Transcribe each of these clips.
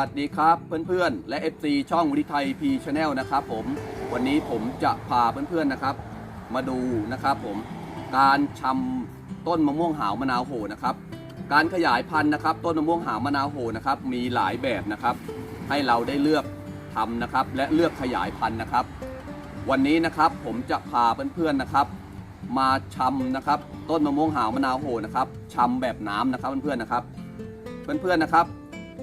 วัสดีครับเพื่อนๆ และ FC ช่องวิทไทยพีชาแนลนะครับผมวันนี้ผมจะพาเพื่อนๆนะครับ มาดูนะครับผมการชำต้นมะม่วงหาวมะนาวโหนะครับ การขยายพันธุ์นะครับ ต้นมะม่วงหาวมะนาวโหนะครับ มีหลายแบบนะครับ ให้เราได้เลือกทำนะครับ และเลือกขยายพันธุ์นะครับ วันนี้นะครับผมจะพาเพื่อนๆนะครับ มาชำนะครับ ต้นมะม่วงหาวมะนาวโหนะครับชำแบบน้ำนะครับเพื่อนๆนะครับ เพื่อนๆนะครับ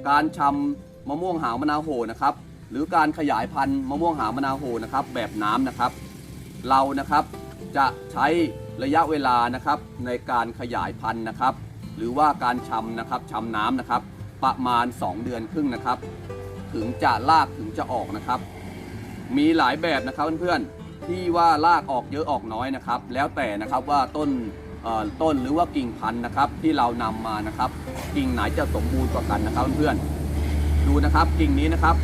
การชำ มะม่วงหาวมะนาวโหนะครับ หรือการขยายพันธุ์มะม่วงหาวมะนาวโหนะครับ แบบน้ำนะครับ เรานะครับจะใช้ระยะเวลานะครับในการขยายพันธุ์นะครับ หรือว่าการชำนะครับชำน้ำนะครับ ประมาณ 2 เดือนครึ่งนะครับ ถึงจะลากถึงจะออกนะครับ มีหลายแบบนะครับเพื่อนๆที่ว่าลากออกเยอะออกน้อยนะครับ แล้วแต่นะครับว่าต้นต้นหรือว่ากิ่งพันธุ์นะครับ ที่เรานำมานะครับ กิ่งไหนจะสมบูรณ์กว่ากันนะครับเพื่อนๆ ดูนะครับกิ่งนี้นะครับ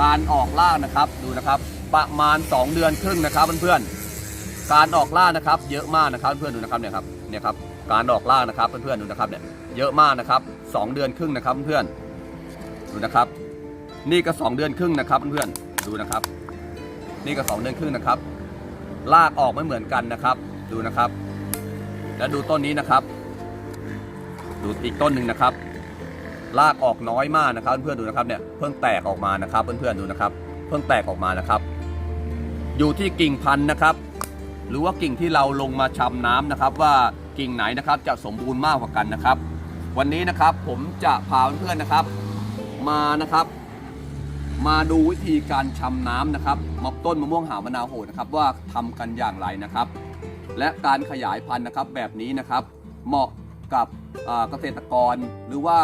การออกล่ากนะครับดูนะครับ ประมาณ 2 เดือนครึ่งนะครับเพื่อนๆการออกล่ากนะครับ เยอะมากนะครับเพื่อนๆดูนะครับเนี่ยครับเนี่ยครับการออกล่ากนะครับเพื่อนๆดูนะครับเนี่ยเยอะมากนะครับ 2 เดือนครึ่งนะครับเพื่อนๆดูนะครับ นี่ก็ 2 เดือนครึ่งนะครับเพื่อนๆดูนะครับ นี่ก็ 2 เดือนครึ่งนะครับลากออกไม่เหมือนกันนะครับ ดูนะครับ แล้วดูต้นนี้นะครับ ดูอีกต้นหนึ่งนะครับ ลากออกน้อยมากนะครับ เพื่อนๆดูนะครับเนี่ยเพิ่งแตกออกมานะครับ เพื่อนๆดูนะครับ เพิ่งแตกออกมานะครับ อยู่ที่กิ่งพันธุ์นะครับ หรือว่ากิ่งที่เราลงมาชำน้ำนะครับ ว่ากิ่งไหนนะครับจะสมบูรณ์มากกว่ากันนะครับ วันนี้นะครับผมจะพาเพื่อนๆนะครับ มานะครับ มาดูวิธีการชำน้ำนะครับมะต้นมะม่วงหาวมะนาวโหดนะครับ ว่าทำกันอย่างไรนะครับ และการขยายพันธุ์นะครับแบบนี้นะครับ เหมาะกับเกษตรกรหรือว่า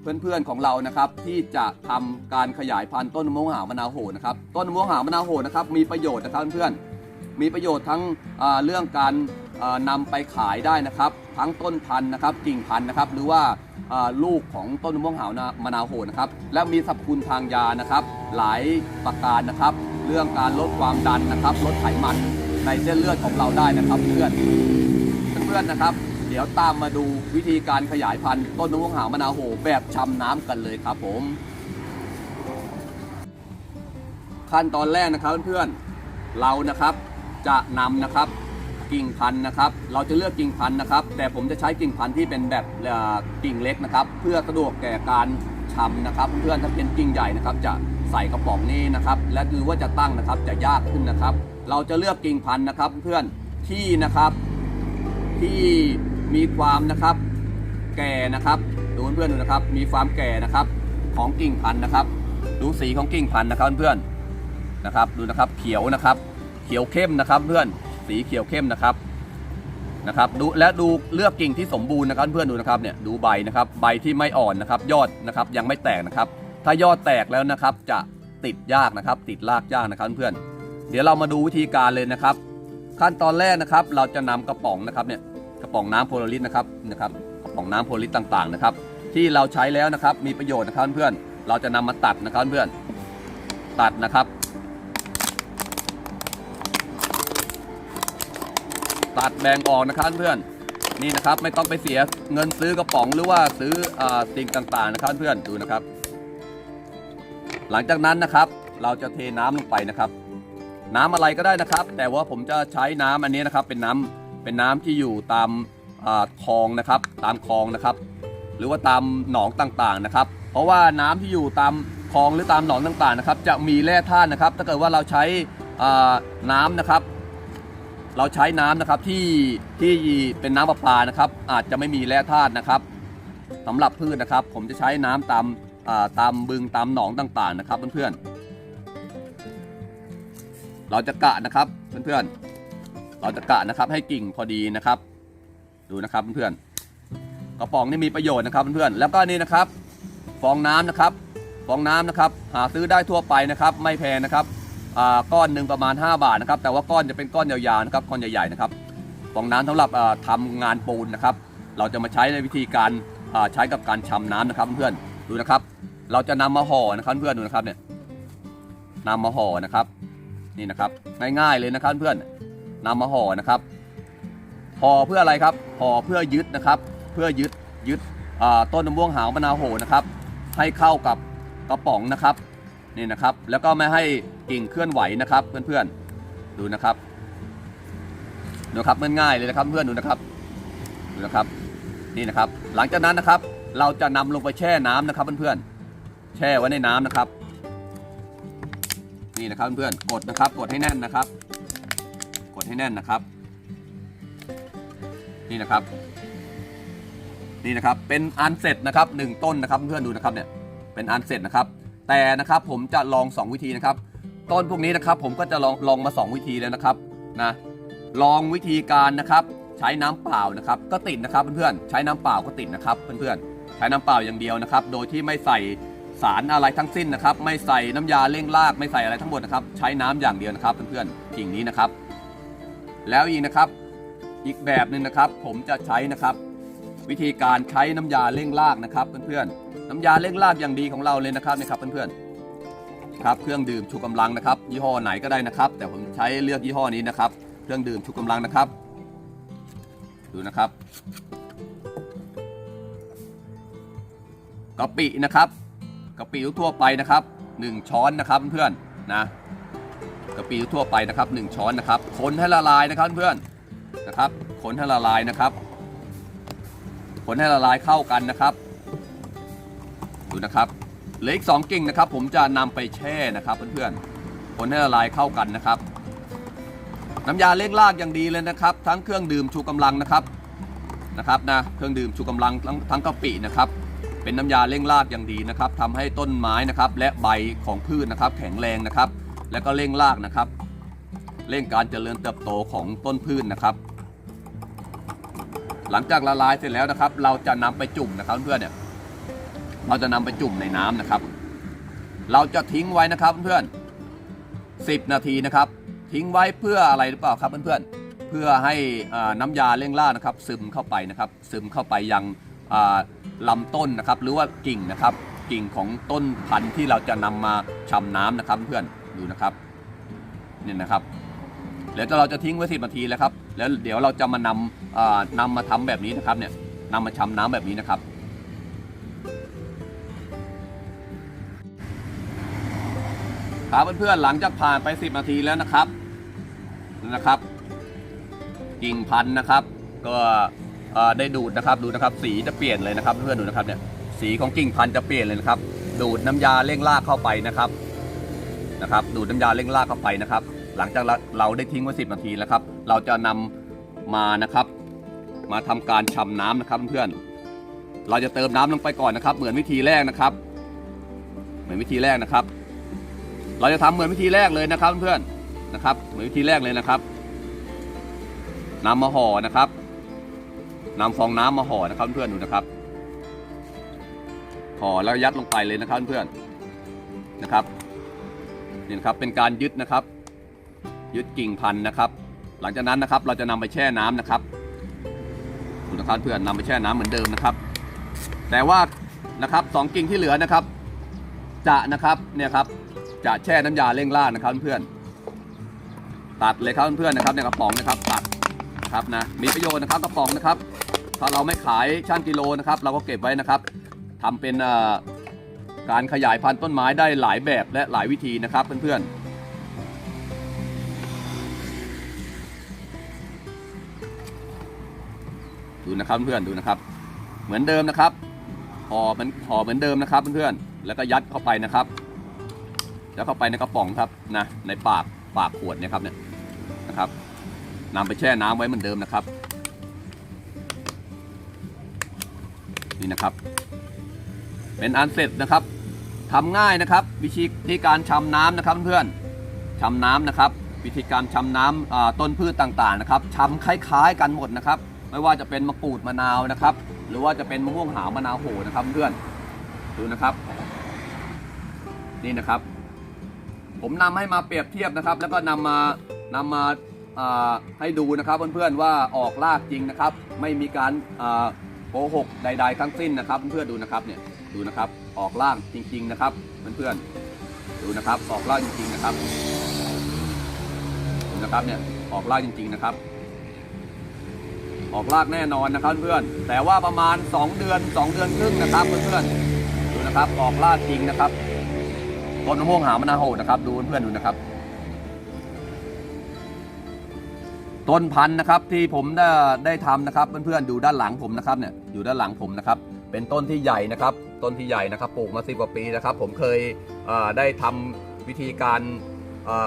เพื่อนๆของเรานะครับที่จะทำการขยายพันธุ์ต้นมะม่วงหาวมะนาวโหนะครับต้นมะม่วงหาวมะนาวโหนะครับมีประโยชน์นะครับเพื่อนๆมีประโยชน์ทั้งเรื่องการอ่านำไปขายได้นะครับ ทั้งต้นพันธุ์นะครับกิ่งพันธุ์นะครับหรือว่าลูกของต้นมะม่วงหาวมะนาวโหนะครับและมีสรรพคุณทางยานะครับ หลายประการนะครับ เรื่องการลดความดันนะครับลดไขมันในเส้นเลือดของเราได้นะครับเพื่อนเพื่อนๆนะครับ ดี๋ยวตามมาดูวิธีการขยายพันธุ์ต้นมะม่วงหาวมะนาวโหแบบชำน้ำกันเลยครับผม ขั้นตอนแรกนะครับเพื่อนๆเรานะครับจะนำนะครับกิ่งพันธุ์นะครับ เราจะเลือกกิ่งพันธุ์นะครับ แต่ผมจะใช้กิ่งพันธุ์ที่เป็นแบบกิ่งเล็กนะครับ เพื่อสะดวกแก่การชำนะครับ เพื่อนถ้าเป็นกิ่งใหญ่นะครับ จะใส่กระป๋องนี้นะครับ และคือว่าจะตั้งนะครับจะยากขึ้นนะครับ เราจะเลือกกิ่งพันธุ์นะครับ เพื่อนที่นะครับที่ มีความนะครับแก่นะครับดูเพื่อนๆดูนะครับ มีความแก่นะครับของกิ่งพันธุ์นะครับ ดูสีของกิ่งพันธุ์นะครับเพื่อนๆนะครับ ดูนะครับเขียวนะครับ เขียวเข้มนะครับเพื่อนสีเขียวเข้มนะครับนะครับดูและดูเลือกกิ่งที่สมบูรณ์นะครับเพื่อนดูนะครับเนี่ยดูใบนะครับใบที่ไม่อ่อนนะครับ ยอดนะครับยังไม่แตกนะครับ ถ้ายอดแตกแล้วนะครับจะติดยากนะครับ ติดรากยากนะครับเพื่อนเดี๋ยวเรามาดูวิธีการเลยนะครับ ขั้นตอนแรกนะครับ เราจะนำกระป๋องนะครับเนี่ย ระป๋องน้ำโพลาริสนะครับนะครับกระป๋องน้ำโพลาริสต่างๆนะครับ ที่เราใช้แล้วนะครับมีประโยชน์นะครับเพื่อนเราจะนำมาตัดนะครับเพื่อนตัดนะครับ ตัดแบ่งออกนะครับเพื่อนนี่นะครับไม่ต้องไปเสียเงินซื้อกระป๋องหรือว่าซื้ออสิ่งต่างๆนะครับเพื่อนดูนะครับ หลังจากนั้นนะครับ เราจะเทน้ำลงไปนะครับ น้ำอะไรก็ได้นะครับ แต่ว่าผมจะใช้น้ำอันนี้นะครับเป็นน้ำ เป็นน้ำที่อยู่ตามคลองนะครับ ตามคลองนะครับ หรือว่าตามหนองต่างๆนะครับ เพราะว่าน้ำที่อยู่ตามคลองหรือตามหนองต่างๆนะครับ จะมีแร่ธาตุนะครับ ถ้าเกิดว่าเราใช้น้ำนะครับ เราใช้น้ำนะครับที่ที่เป็นน้ำประปานะครับ อาจจะไม่มีแร่ธาตุนะครับสำหรับพืชนะครับ ผมจะใช้น้ำตามตามบึงตามหนองต่างๆนะครับเพื่อนๆเราจะกะนะครับเพื่อนๆ เราจะกะนะครับ ให้กิ่งพอดีนะครับ ดูนะครับเพื่อนๆกระป๋องนี่มีประโยชน์นะครับเพื่อนๆแล้วก็นี่นะครับ ฟองน้ำนะครับ ฟองน้ำนะครับ หาซื้อได้ทั่วไปนะครับ ไม่แพงนะครับอ่าก้อนหนึ่งประมาณ 5 บาทนะครับ แต่ว่าก้อนจะเป็นก้อนยาวๆนะครับก้อนใหญ่ๆนะครับฟองน้ำสำหรับอ่าทำงานปูนนะครับ เราจะมาใช้ในวิธีการใช้กับการชำน้ำนะครับเพื่อนดูนะครับ เราจะนำมาห่อนะครับเพื่อนดูนะครับเนี่ยนำมาห่อนะครับ นี่นะครับ ง่ายๆเลยนะครับเพื่อน นำมาห่อนะครับห่อเพื่ออะไรครับห่อเพื่อยึดนะครับ เพื่อยึดยึดต้นมะม่วงหาวมะนาวโหนะครับ ให้เข้ากับกระป๋องนะครับนี่นะครับ แล้วก็ไม่ให้กิ่งเคลื่อนไหวนะครับ เพื่อนๆดูนะครับดูครับมันง่ายเลยนะครับเพื่อนดูนะครับดูนะครับนี่นะครับ หลังจากนั้นนะครับ เราจะนำลงไปแช่น้ำนะครับเพื่อนๆแช่ไว้ในน้ำนะครับ นี่นะครับเพื่อนๆกดนะครับ กดให้แน่นนะครับ ให้แน่นนะครับ นี่นะครับ นี่นะครับ เป็นอันเสร็จนะครับหนึ่งต้นนะครับเพื่อนดูนะครับเนี่ย เป็นอันเสร็จนะครับ แต่นะครับผมจะลอง 2 วิธีนะครับ ต้นพวกนี้นะครับ ผมก็จะลองลองมา 2 วิธีแล้วนะครับนะ ลองวิธีการนะครับ ใช้น้ำเปล่านะครับ ก็ติดนะครับเพื่อนๆ ใช้น้ำเปล่าก็ติดนะครับเพื่อนๆ ใช้น้ำเปล่าอย่างเดียวนะครับ โดยที่ไม่ใส่สารอะไรทั้งสิ้นนะครับ ไม่ใส่น้ำยาเร่งราก ไม่ใส่อะไรทั้งหมดนะครับ ใช้น้ำอย่างเดียวนะครับเพื่อนๆกิ่งนี้นะครับ แล้วอีกนะครับ อีกแบบหนึ่งนะครับ ผมจะใช้นะครับ วิธีการใช้น้ำยาเร่งรากนะครับเพื่อนๆน้ำยาเร่งรากอย่างดีของเราเลยนะครับนะครับเพื่อนๆครับเครื่องดื่มชูกำลังนะครับ ยี่ห้อไหนก็ได้นะครับ แต่ผมใช้เลือกยี่ห้อนี้นะครับ เครื่องดื่มชูกำลังนะครับ ดูนะครับกะปินะครับกะปิทั่วไปนะครับ 1 ช้อนนะครับเพื่อนๆนะ กะปิทั่วไปนะครับ1ช้อนนะครับคนให้ละลายนะครับเพื่อนนะครับคนให้ละลายนะครับคนให้ละลายเข้ากันนะครับ ดูนะครับเหลืออีกสองกิ่งนะครับ ผมจะนำไปแช่นะครับเพื่อนๆคนให้ละลายเข้ากันนะครับ น้ำยาเล็กลากอย่างดีเลยนะครับ ทั้งเครื่องดื่มชูกำลังนะครับนะครับนะเครื่องดื่มชูกำลังทั้งทั้งกะปินะครับเป็นน้ำยาเร่งรากอย่างดีนะครับทำให้ต้นไม้นะครับ และใบของพืชนะครับ แข็งแรงนะครับ และก็เร่งรากนะครับ เร่งการเจริญเติบโตของต้นพืชนะครับ หลังจากละลายเสร็จแล้วนะครับ เราจะนำไปจุ่มนะครับเพื่อนเนี่ยเราจะนำไปจุ่มในน้ำนะครับ เราจะทิ้งไว้นะครับเพื่อนๆ10นาทีนะครับ ทิ้งไว้เพื่ออะไรหรือเปล่าครับเพื่อนๆเพื่อให้น้ำยาเร่งล่านะครับ ซึมเข้าไปนะครับ ซึมเข้าไปยังอ่าลำต้นนะครับ หรือว่ากิ่งนะครับ กิ่งของต้นพันธุ์ที่เราจะนำมาชำน้ำนะครับเพื่อน ดูนะครับเนี่ยนะครับแล้วเราจะทิ้งไว้สิบนาทีแล้วครับ แล้วเดี๋ยวเราจะมานำอ่านำมาทำแบบนี้นะครับเนี่ยนำมาชำน้ำแบบนี้นะครับ ครับเพื่อนๆหลังจากผ่านไป 10 นาทีแล้วนะครับนะครับกิ่งพันธุ์นะครับ ก็ได้ดูดนะครับดูนะครับ สีจะเปลี่ยนเลยนะครับ เพื่อนๆดูนะครับเนี่ยสีของกิ่งพันธุ์จะเปลี่ยนเลยนะครับ ดูดน้ำยาเร่งรากเข้าไปนะครับ นะครับดูดน้ำยาเร่งรากเข้าไปนะครับ หลังจากเราได้ทิ้งไว้10 นาทีแล้วครับ เราจะนำมานะครับ มาทำการชำน้ำนะครับเพื่อนๆเราจะเติมน้ำลงไปก่อนนะครับ เหมือนวิธีแรกนะครับ เหมือนวิธีแรกนะครับ เราจะทำเหมือนวิธีแรกเลยนะครับเพื่อนๆนะครับ เหมือนวิธีแรกเลยนะครับนำมาห่อนะครับนำฟองน้ำมาห่อนะครับเพื่อนดูนะครับห่อแล้วยัดลงไปเลยนะครับเพื่อนนะครับ นี่ครับเป็นการยึดนะครับ ยึดกิ่งพันธุ์นะครับ หลังจากนั้นนะครับเราจะนำไปแช่น้ำนะครับดูนะครับเพื่อนนำไปแช่น้ำเหมือนเดิมนะครับ แต่ว่านะครับสองกิ่งที่เหลือนะครับ จะนะครับเนี่ยครับจะแช่น้ำยาเร่งรานะครับเพื่อนตัดเลยครับเพื่อนนะครับในกระป๋องนะครับตัดนะครับนะมีประโยชน์นะครับกระป๋องนะครับ ถ้าเราไม่ขายช่างกิโลนะครับ เราก็เก็บไว้นะครับทำเป็นเอ่อ การขยายพันธุ์ต้นไม้ได้หลายแบบและหลายวิธีนะครับเพื่อนๆดูนะครับเพื่อนดูนะครับ เหมือนเดิมนะครับห่อเหมือนห่อเหมือนเดิมนะครับเพื่อนๆแล้วก็ยัดเข้าไปนะครับแล้วเข้าไปในกระป๋องครับนะในปากปากขวดเนี่ยครับเนี่ยนะครับนำไปแช่น้ำไว้เหมือนเดิมนะครับ นี่นะครับ เป็นอันเสร็จนะครับ ทำง่ายนะครับ วิธีการชำน้ำนะครับเพื่อนชำน้ำนะครับ วิธีการชำน้ำอ่าต้นพืชต่างๆนะครับชำคล้ายๆกันหมดนะครับ ไม่ว่าจะเป็นมะกรูดมะนาวนะครับ หรือว่าจะเป็นมะม่วงหาวมะนาวโหนะครับเพื่อนดูนะครับ นี่นะครับ ผมนำให้มาเปรียบเทียบนะครับ แล้วก็นำมานำมาอ่าให้ดูนะครับเพื่อนๆว่าออกรากจริงนะครับ ไม่มีการโกหกใด ๆ ทั้งสิ้นนะครับ เพื่อนๆดูนะครับเนี่ย ดูนะครับ ออกรากจริง ๆ นะครับเพื่อนๆดูนะครับ ออกรากจริง ๆ นะครับดูนะครับเนี่ยออกรากจริง ๆ นะครับ ออกรากแน่นอนนะครับเพื่อนแต่ว่าประมาณ 2 เดือน 2 เดือนครึ่งนะครับเพื่อนๆดูนะครับ ออกล่าจริงนะครับต้นมะม่วงหามะนาวโหดนะครับ ดูเพื่อนๆดูนะครับต้นพันธุ์นะครับที่ผมได้ได้ทำนะครับเพื่อนๆดูด้านหลังผมนะครับเนี่ยอยู่ด้านหลังผมนะครับ เป็นต้นที่ใหญ่นะครับ ต้นที่ใหญ่นะครับ ปลูกมาสิบกว่าปีนะครับ ผมเคยได้ทำวิธีการ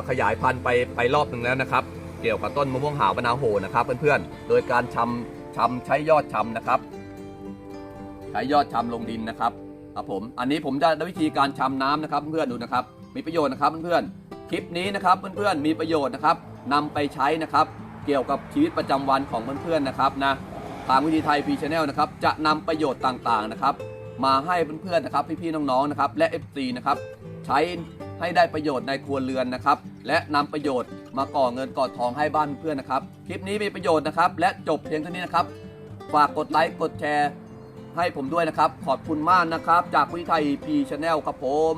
ขยายพันธุ์ไปไปรอบหนึ่งแล้วนะครับ เกี่ยวกับต้นมะม่วงหาวมะนาวโหนะครับเพื่อนๆ โดยการชำชำใช้ยอดชำนะครับ ใช้ยอดชำลงดินนะครับครับผม อันนี้ผมจะได้วิธีการชำน้ำนะครับเพื่อนๆดูนะครับ มีประโยชน์นะครับเพื่อนๆ คลิปนี้นะครับเพื่อนๆ มีประโยชน์นะครับนำไปใช้นะครับ เกี่ยวกับชีวิตประจำวันของเพื่อนๆนะครับนะ ทางวิธีไทยพีชแนลนะครับจะนำประโยชน์ต่างๆนะครับ มาให้เพื่อนๆนะครับพี่ๆน้องๆนะครับและ FC นะครับใช้ให้ได้ประโยชน์ในครัวเรือนนะครับ และนำประโยชน์มาก่อเงินก่อทองให้บ้านเพื่อนนะครับ คลิปนี้มีประโยชน์นะครับ และจบเพียงเท่านี้นะครับ ฝากกดไลค์กดแชร์ให้ผมด้วยนะครับ ขอบคุณมากนะครับ จากวิธีไทยพีชแนลครับผม